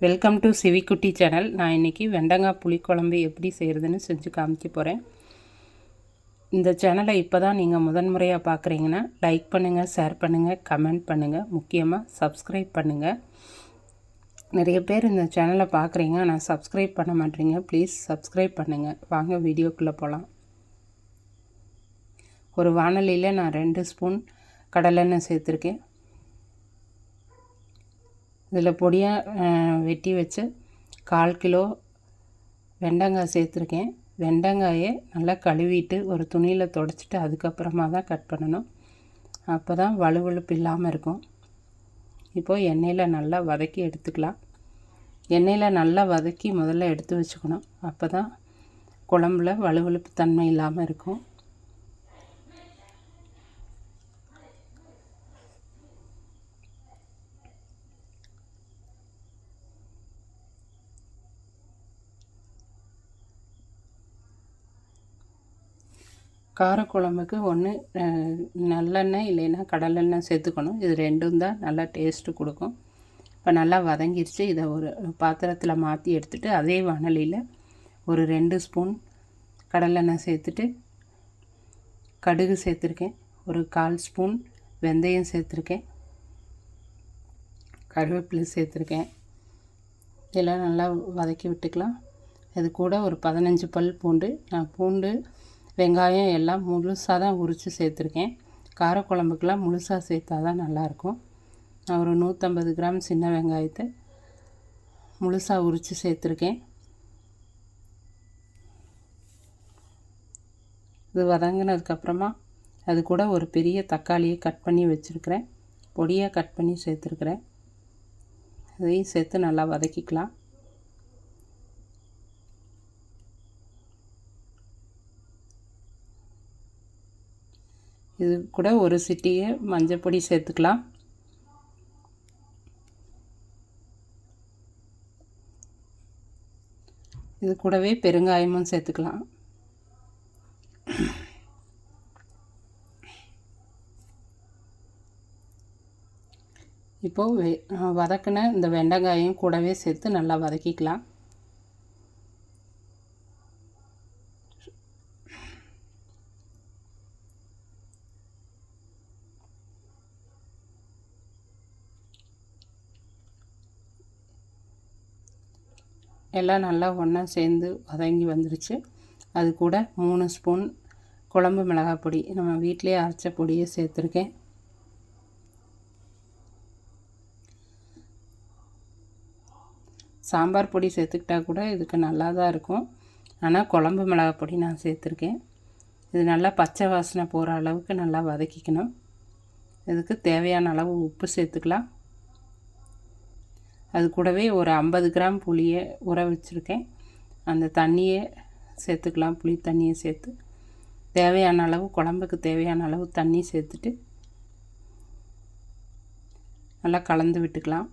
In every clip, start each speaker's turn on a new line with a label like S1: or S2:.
S1: Welcome to சிவிக்குட்டி channel நான் இன்றைக்கி வெண்டங்காய் புளிக்குழம்பு எப்படி செய்கிறதுன்னு செஞ்சு காமிக்க போகிறேன் இந்த சேனலை இப்போ தான் நீங்கள் முதன்முறையாக பார்க்குறீங்கன்னா லைக் பண்ணுங்கள் ஷேர் பண்ணுங்கள் கமெண்ட் பண்ணுங்கள் முக்கியமாக சப்ஸ்கிரைப் பண்ணுங்கள் நிறைய பேர் இந்த சேனலை பார்க்குறீங்க ஆனால் சப்ஸ்கிரைப் பண்ண மாட்டேறீங்க ப்ளீஸ் சப்ஸ்கிரைப் பண்ணுங்கள் வாங்க வீடியோக்குள்ளே போகலாம் ஒரு வானொலியில் நான் ரெண்டு ஸ்பூன் கடலெண்ணெய் சேர்த்துருக்கேன். இதில் பொடியாக வெட்டி வச்சு கால் கிலோ வெண்டங்காய் சேர்த்துருக்கேன். வெண்டங்காயை நல்லா கழுவிட்டு ஒரு துணியில் தொடச்சிட்டு அதுக்கப்புறமா தான் கட் பண்ணணும். அப்போ தான் வலுவழுப்பு இல்லாமல் இருக்கும். இப்போது எண்ணெயில் நல்லா வதக்கி எடுத்துக்கலாம். எண்ணெயில் நல்லா வதக்கி முதல்ல எடுத்து வச்சுக்கணும். அப்போ தான் குழம்புல வலுவழுப்பு தன்மை இல்லாமல் இருக்கும். காரக்குழம்புக்கு ஒன்று நல்லெண்ணெய் இல்லைன்னா கடலெண்ணெய் சேர்த்துக்கணும். இது ரெண்டும் தான் நல்லா டேஸ்ட்டு கொடுக்கும். இப்போ நல்லா வதங்கிருச்சு. இதை ஒரு பாத்திரத்தில் மாற்றி எடுத்துகிட்டு அதே வானலியில் ஒரு ரெண்டு ஸ்பூன் கடலெண்ணெய் சேர்த்துட்டு கடுகு சேர்த்துருக்கேன். ஒரு கால் ஸ்பூன் வெந்தயம் சேர்த்துருக்கேன். கருவேப்பிலை சேர்த்துருக்கேன். இதெல்லாம் நல்லா வதக்கி விட்டுக்கலாம். இது கூட ஒரு பதினஞ்சு பல் பூண்டு. நான் பூண்டு வெங்காயம் எல்லாம் முழுசாக தான் உரித்து சேர்த்துருக்கேன். காரக்குழம்புக்கெலாம் முழுசாக சேர்த்தா தான் நல்லாயிருக்கும். நான் ஒரு நூற்றம்பது கிராம் சின்ன வெங்காயத்தை முழுசாக உரித்து சேர்த்துருக்கேன். இது வதங்கினதுக்கப்புறமா அது கூட ஒரு பெரிய தக்காளியை கட் பண்ணி வச்சுருக்கிறேன். பொடியாக கட் பண்ணி சேர்த்துருக்குறேன். அதையும் சேர்த்து நல்லா வதக்கிக்கலாம். இது கூட ஒரு சிட்டியை மஞ்சள் பொடி சேர்த்துக்கலாம். இது கூடவே பெருங்காயமும் சேர்த்துக்கலாம். இப்போது வதக்கின இந்த வெண்டைக்காயும் கூடவே சேர்த்து நல்லா வதக்கிக்கலாம். எல்லாம் நல்லா ஒன்றா சேர்ந்து வதங்கி வந்துருச்சு. அது கூட மூணு ஸ்பூன் குழம்பு மிளகாய் பொடி. நம்ம வீட்டிலே அரைச்ச பொடியை சேர்த்துருக்கேன். சாம்பார் பொடி சேர்த்துக்கிட்டா கூட இதுக்கு நல்லா தான் இருக்கும். ஆனால் குழம்பு மிளகாய் பொடி நான் சேர்த்துருக்கேன். இது நல்லா பச்சை வாசனை போகிற அளவுக்கு நல்லா வதக்கிக்கணும். இதுக்கு தேவையான அளவு உப்பு சேர்த்துக்கலாம். அது கூடவே ஒரு ஐம்பது கிராம் புளியை உற வச்சுருக்கேன். அந்த தண்ணியை சேர்த்துக்கலாம் புளி தண்ணியை சேர்த்து. தேவையான அளவு குழம்புக்கு தேவையான அளவு தண்ணி சேர்த்துட்டு நல்லா கலந்து விட்டுக்கலாம்.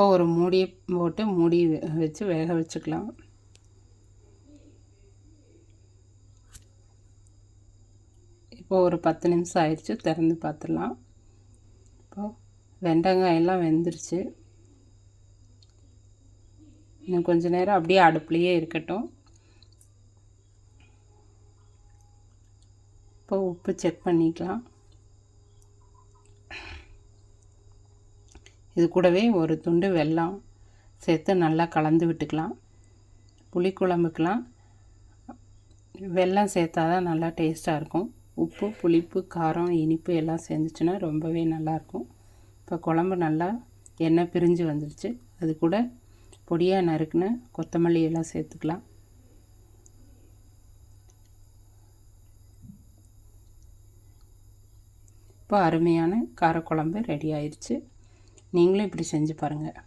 S1: இப்போ ஒரு மூடியை போட்டு மூடி வச்சு வேக வச்சுக்கலாம். இப்போ ஒரு பத்து நிமிஷம் ஆயிடுச்சு திறந்து பார்த்துடலாம். இப்போது வெண்டங்காயெல்லாம் வெந்துருச்சு. இன்னும் கொஞ்ச நேரம் அப்படியே அடுப்புலையே இருக்கட்டும். இப்போ உப்பு செக் பண்ணிக்கலாம். இது கூடவே ஒரு துண்டு வெல்லம் சேர்த்து நல்லா கலந்து விட்டுக்கலாம். புளிக்குழம்புக்கெலாம் வெல்லம் சேர்த்தா தான் நல்லா டேஸ்ட்டாக இருக்கும். உப்பு புளிப்பு காரம் இனிப்பு எல்லாம் சேர்ந்துச்சுன்னா ரொம்பவே நல்லாயிருக்கும் இப்போ குழம்பு நல்லா எண்ணெய் பிரிஞ்சு வந்துடுச்சு அது கூட பொடியாக நறுக்குன கொத்தமல்லி எல்லாம் சேர்த்துக்கலாம். இப்போ அருமையான காரக்குழம்பு ரெடி ஆயிடுச்சு நீங்களும் இப்படி செஞ்சு பாருங்கள்